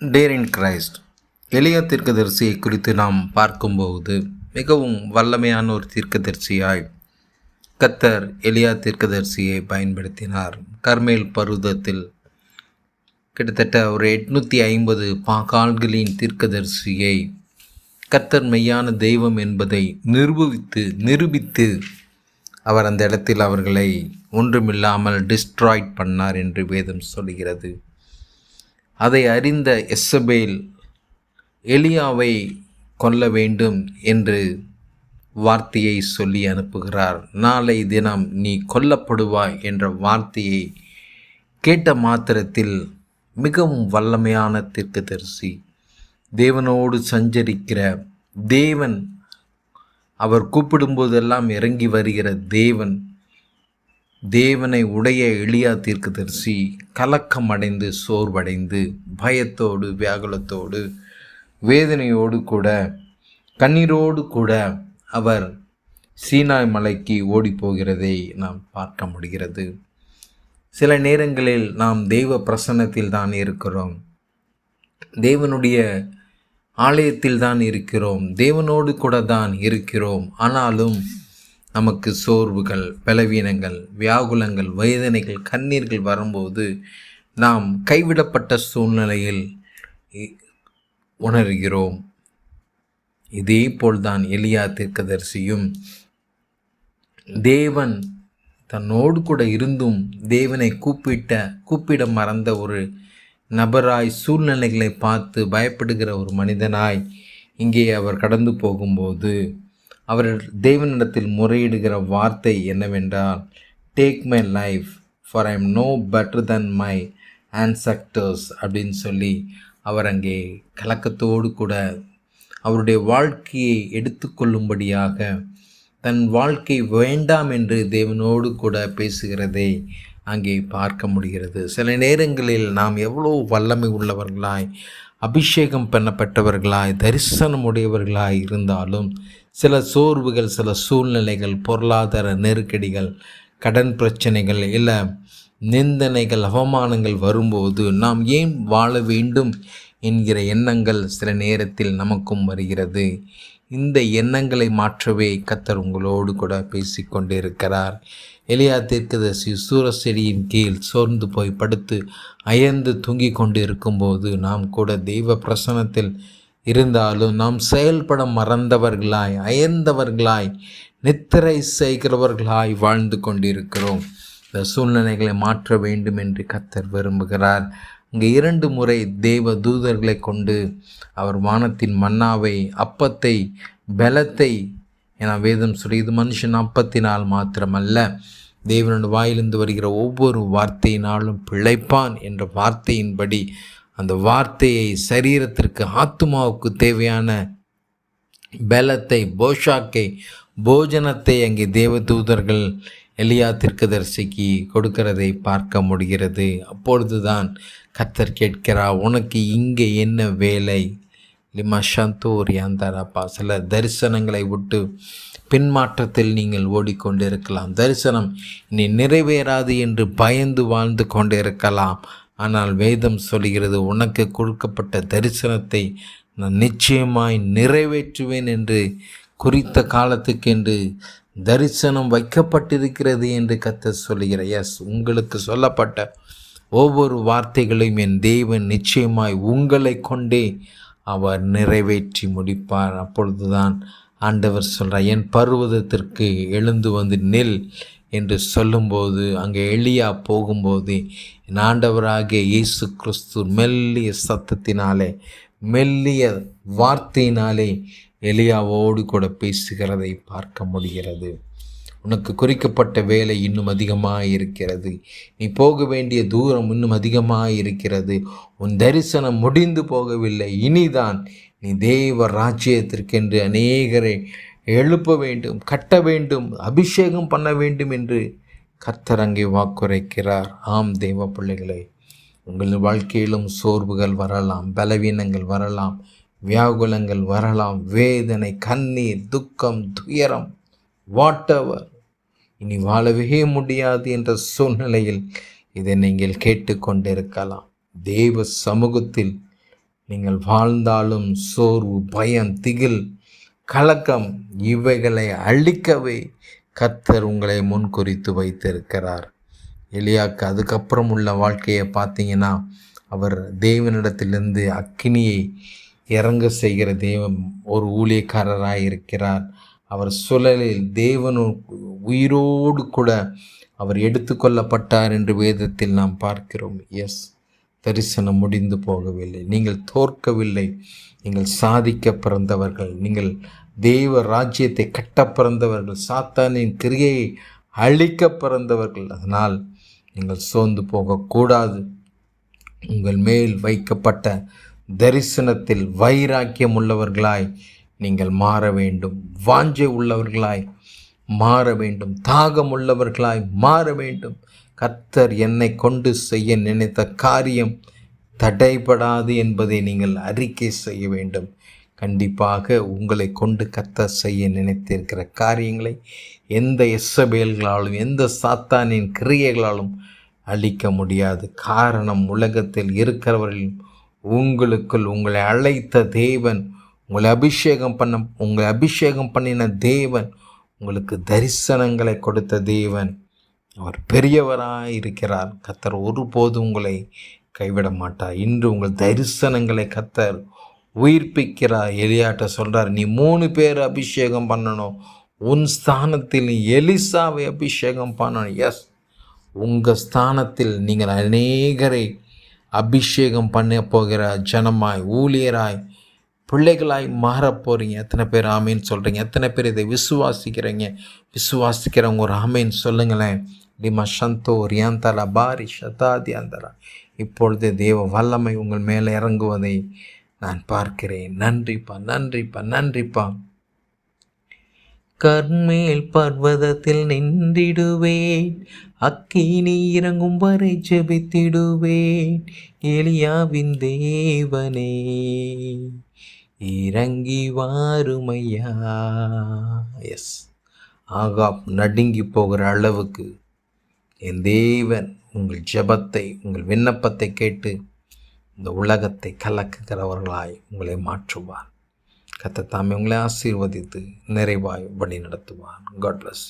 Dare in Christ எளிய தீர்க்கதரிசியை குறித்து நாம் பார்க்கும்போது மிகவும் வல்லமையான ஒரு தீர்க்கதரிசியாய் கத்தர் எளியா தீர்க்கதரிசியை பயன்படுத்தினார். கர்மேல் பருவதத்தில் கிட்டத்தட்ட ஒரு எட்நூற்றி ஐம்பது பாகால்களின் தீர்க்கதரிசியை கத்தர் மெய்யான தெய்வம் என்பதை நிரூபித்து நிரூபித்து அவர் அந்த இடத்தில் அவர்களை ஒன்றுமில்லாமல் டிஸ்ட்ராய்ட் பண்ணார் என்று வேதம் சொல்கிறது. அதை அறிந்த எஸ்ஸபேல் எலியாவை கொல்ல வேண்டும் என்று வார்த்தையை சொல்லி அனுப்புகிறார். நாளை தினம் நீ கொல்லப்படுவாய் என்ற வார்த்தையை கேட்ட மாத்திரத்தில் மிகவும் வல்லமையான தீர்க்கதரிசி தேவனோடு சஞ்சரிக்கிற தேவன் அவர் கூப்பிடும்போதெல்லாம் இறங்கி வருகிற தேவன் தேவனை உடைய எளியா தீர்க்கதரிசி கலக்கம் அடைந்து சோர்வடைந்து பயத்தோடு வியாகுலத்தோடு வேதனையோடு கூட கண்ணீரோடு கூட அவர் சீனாய் மலைக்கு ஓடி போகிறதை நாம் பார்க்க முடிகிறது. சில நேரங்களில் நாம் தெய்வ பிரசன்னத்தில் தான் இருக்கிறோம். தேவனுடைய ஆலயத்தில் தான் இருக்கிறோம். தேவனோடு கூட தான் இருக்கிறோம். ஆனாலும் நமக்கு சோர்வுகள் பலவீனங்கள் வியாகுலங்கள் வேதனைகள் கண்ணீர்கள் வரும்போது நாம் கைவிடப்பட்ட சூழ்நிலையில் உணர்கிறோம். இதே போல்தான் எலியா தீர்க்கதரிசியும் தேவன் தன்னோடு கூட இருந்தும் தேவனை கூப்பிட்ட கூப்பிட மறந்த ஒரு நபராய் சூழ்நிலைகளை பார்த்து பயப்படுகிற ஒரு மனிதனாய் இங்கே அவர் கடந்து போகும்போது அவர் தேவனிடத்தில் முறையிடுகிற வார்த்தை என்னவென்றால் take my life for I am no better than my ancestors அப்படின்னு சொல்லி அவர் அங்கே கலக்கத்தோடு கூட அவருடைய வாழ்க்கையை எடுத்துக்கொள்ளும்படியாக தன் வாழ்க்கை வேண்டாம் என்று தேவனோடு கூட பேசுகிறதை அங்கே பார்க்க முடிகிறது. சில நேரங்களில் நாம் எவ்வளோ வல்லமை உள்ளவர்களாய் அபிஷேகம் பண்ணப்பட்டவர்களாய் தரிசனம் உடையவர்களாய் இருந்தாலும் சில சோர்வுகள் சில சூழ்நிலைகள் பொருளாதார நெருக்கடிகள் கடன் பிரச்சனைகள் இல்லை நிந்தனைகள் அவமானங்கள் வரும்போது நாம் ஏன் வாழ வேண்டும் என்கிற எண்ணங்கள் சில நேரத்தில் நமக்கும் வருகிறது. இந்த எண்ணங்களை மாற்றவே கத்தர் உங்களோடு கூட பேசிக்கொண்டு கொண்டிருக்கிறார் எலியா தீர்க்கதரிசி சூரசெடியின் கீழ் சோர்ந்து போய் படுத்து அயர்ந்து தூங்கி கொண்டு இருக்கும்போது நாம் கூட தெய்வ பிரசனத்தில் இருந்தாலும் நாம் செயல்பட மறந்தவர்களாய் அயர்ந்தவர்களாய் நித்திரை செய்கிறவர்களாய் வாழ்ந்து கொண்டிருக்கிறோம். இந்த சூழ்நிலைகளை மாற்ற வேண்டும் என்று கத்தர் விரும்புகிறார். இங்கே இரண்டு முறை தேவ தூதர்களை கொண்டு அவர் வானத்தின் மன்னாவை அப்பத்தை பலத்தை என வேதம் சொல்லி இது மனுஷன் அப்பத்தினால் மாத்திரமல்ல. தேவனுடைய வாயிலிருந்து வருகிற ஒவ்வொரு வார்த்தையினாலும் பிழைப்பான் என்ற வார்த்தையின்படி அந்த வார்த்தையை சரீரத்திற்கு ஆத்மாவுக்கு தேவையான பலத்தை போஷாக்கை போஜனத்தை அங்கே தேவதூதர்கள் எலியா தீர்க்கதரிசிக்கு கொடுக்கிறதை பார்க்க முடிகிறது. அப்பொழுதுதான் கத்தர் கேட்கிறா உனக்கு இங்கே என்ன வேலை? லிமா சந்தோரி அந்தாரப்பா சில தரிசனங்களை விட்டு பின்மாற்றத்தில் நீங்கள் ஓடிக்கொண்டிருக்கலாம். தரிசனம் இனி நிறைவேறாது என்று பயந்து வாழ்ந்து கொண்டிருக்கலாம். ஆனால் வேதம் சொல்கிறது உனக்கு கொடுக்கப்பட்ட தரிசனத்தை நான் நிச்சயமாய் நிறைவேற்றுவேன் என்று குறித்த காலத்துக்கென்று தரிசனம் வைக்கப்பட்டிருக்கிறது என்று கத்த சொல்லுகிற எஸ் உங்களுக்கு சொல்லப்பட்ட ஒவ்வொரு வார்த்தைகளையும் என் தெய்வன் நிச்சயமாய் உங்களை கொண்டே அவர் நிறைவேற்றி முடிப்பார். அப்பொழுதுதான் ஆண்டவர் சொல்கிறார் என் பருவதத்திற்கு எழுந்து வந்து நெல் என்று சொல்லும்போது அங்கே எளியா போகும்போது ஆண்டவராகிய இயேசு கிறிஸ்து மெல்லிய சத்தத்தினாலே மெல்லிய வார்த்தையினாலே எளியாவோடு கூட பேசுகிறதை பார்க்க முடிகிறது. உனக்கு குறிக்கப்பட்ட வேலை இன்னும் அதிகமாக இருக்கிறது நீ போக வேண்டிய தூரம் இன்னும் அதிகமாக இருக்கிறது உன் தரிசனம் முடிந்து போகவில்லை. இனிதான் நீ தேவ ராஜ்யத்திற்கென்று அநேகரை எழுப்ப வேண்டும் கட்ட வேண்டும் அபிஷேகம் பண்ண வேண்டும் என்று கர்த்தர் அங்கே வாக்குரைக்கிறார். ஆம் தெய்வ பிள்ளைகளை உங்கள் வாழ்க்கையிலும் சோர்வுகள் வரலாம் பலவீனங்கள் வரலாம் வியாகுலங்கள் வரலாம் வேதனை கண்ணீர் துக்கம் துயரம் வாட்டவர் இனி வாழவே முடியாது என்ற சூழ்நிலையில் இதை நீங்கள் கேட்டுக்கொண்டிருக்கலாம். தேவ சமூகத்தில் நீங்கள் வாழ்ந்தாலும் சோர்வு பயம் திகில் கலக்கம் இவைகளை அழிக்கவே கத்தர் உங்களை முன்குறித்து வைத்திருக்கிறார். எலியாக்கு அதுக்கப்புறம் உள்ள வாழ்க்கையை பார்த்தீங்கன்னா அவர் தேவனிடத்திலிருந்து அக்கினியை இறங்க செய்கிற தெய்வம் ஒரு ஊழியக்காரராக இருக்கிறார். அவர் சுழலில் தேவன் உயிரோடு கூட அவர் எடுத்துக்கொள்ளப்பட்டார் என்று வேதத்தில் நாம் பார்க்கிறோம். எஸ் தரிசனம் முடிந்து போகவில்லை. நீங்கள் தோற்கவில்லை. நீங்கள் சாதிக்க பிறந்தவர்கள். நீங்கள் தெய்வ ராஜ்யத்தை கட்ட பிறந்தவர்கள். சாத்தானின் கிரியையை அழிக்க பிறந்தவர்கள். அதனால் நீங்கள் சோர்ந்து போகக்கூடாது. உங்கள் மேல் வைக்கப்பட்ட தரிசனத்தில் வைராக்கியம் உள்ளவர்களாய் நீங்கள் மாற வேண்டும். வாஞ்சை உள்ளவர்களாய் மாற வேண்டும். தாகம் உள்ளவர்களாய் மாற வேண்டும். கர்த்தர் என்னை கொண்டு செய்ய நினைத்த காரியம் தடைபடாது என்பதை நீங்கள் அறிக்கை செய்ய வேண்டும். கண்டிப்பாக உங்களை கொண்டு கர்த்தர் செய்ய நினைத்திருக்கிற காரியங்களை எந்த எஸ்ஸபேல்களாலும் எந்த சாத்தானின் கிரியைகளாலும் அழிக்க முடியாது. காரணம் உலகத்தில் இருக்கிறவர்கள் உங்களுக்குள் உங்களை அழைத்த தேவன் உங்களை அபிஷேகம் பண்ண உங்களை அபிஷேகம் பண்ணின தேவன் உங்களுக்கு தரிசனங்களை கொடுத்த தேவன். அவர் பெரியவராக இருக்கிறார். கத்தர் ஒருபோது உங்களை கைவிட மாட்டார். இன்று உங்கள் தரிசனங்களை கத்தர் உயிர்ப்பிக்கிறார். எலியாட்ட சொல்கிறார் நீ மூணு பேர் அபிஷேகம் பண்ணணும். உன் ஸ்தானத்தில் நீ எலிசாவை அபிஷேகம் பண்ணணும். எஸ் உங்கள் ஸ்தானத்தில் நீங்கள் அநேகரை அபிஷேகம் பண்ண போகிற ஜனமாய் ஊழியராய் பிள்ளைகளாய் மாறப் போகிறீங்க எத்தனை பேர் ஆமேன்னு சொல்கிறீங்க எத்தனை பேர் இதை விசுவாசிக்கிறீங்க? விசுவாசிக்கிறவங்க ஒரு ஆமேன்னு சொல்லுங்களேன். டிமஷந்தோ ரியந்தல பாரி சதாதி இப்பொழுது தேவ வல்லமை உங்கள் மேலே இறங்குவதை நான் பார்க்கிறேன். நன்றிப்பா நன்றிப்பா நன்றிப்பா. கர்மேல் பர்வதத்தில் நின்றிடுவேன். அக்கினி இறங்கும் வரை ஜெபித்திடுவேன். எலியாவின் தேவனே இறங்கி வாருமையா. எஸ் ஆகா நடுங்கி போகிற அளவுக்கு என் தேவன் உங்கள் ஜெபத்தை உங்கள் விண்ணப்பத்தை கேட்டு இந்த உலகத்தை கலக்குகிறவர்களாய் உங்களை மாற்றுவார். கத்த தாமே உங்களை ஆசீர்வதித்து நிறைவாய் வழி நடத்துவார் காட் பிளஸ்